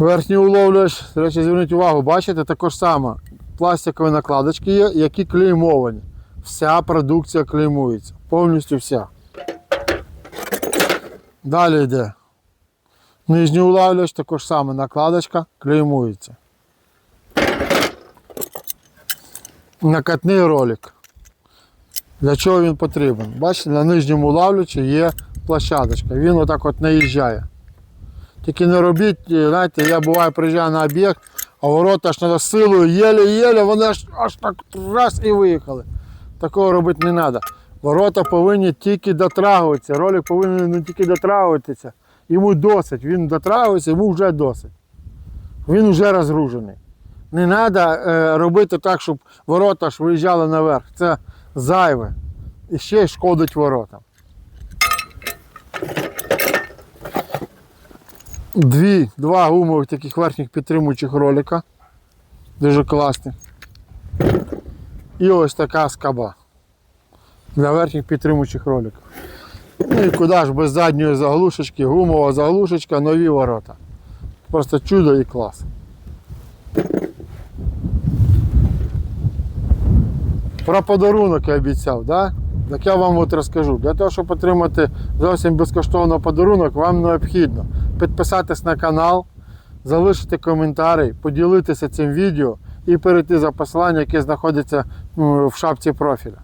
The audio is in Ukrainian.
Верхній уловлювач, до речі, зверніть увагу, бачите, також саме пластикові накладочки є, які клеймовані. Вся продукція клеймується. Повністю вся. Далі йде. Нижній улавлювач, також саме накладочка клеймується. Накатний ролик. Для чого він потрібен? Бачите, на нижньому улавлювачі є площадочка. Він отак от наїжджає. Тільки не робіть, е, знаєте, я буває приїжджаю на об'єкт, а ворота аж треба силою, єле-єле, вони аж, аж так раз і виїхали. Такого робити не треба. Ворота повинні тільки дотрагуватися. Ролик повинен не тільки дотрагуватися. Йому досить. Він дотрагується, йому вже досить. Він вже розгружений. Не треба робити так, щоб ворота ж виїжджали наверх. Це зайве. І ще й шкодить воротам. Дві, два гумових таких верхніх підтримуючих ролика. Дуже класні. І ось така скаба. Для верхніх підтримуючих роликів. Ну і куди ж без задньої заглушечки, гумова заглушечка, нові ворота. Просто чудо і клас. Про подарунок я обіцяв, да? так я вам от розкажу. Для того, щоб отримати зовсім безкоштовно подарунок, вам необхідно підписатись на канал, залишити коментарі, поділитися цим відео і перейти за посилання, яке знаходиться в шапці профіля.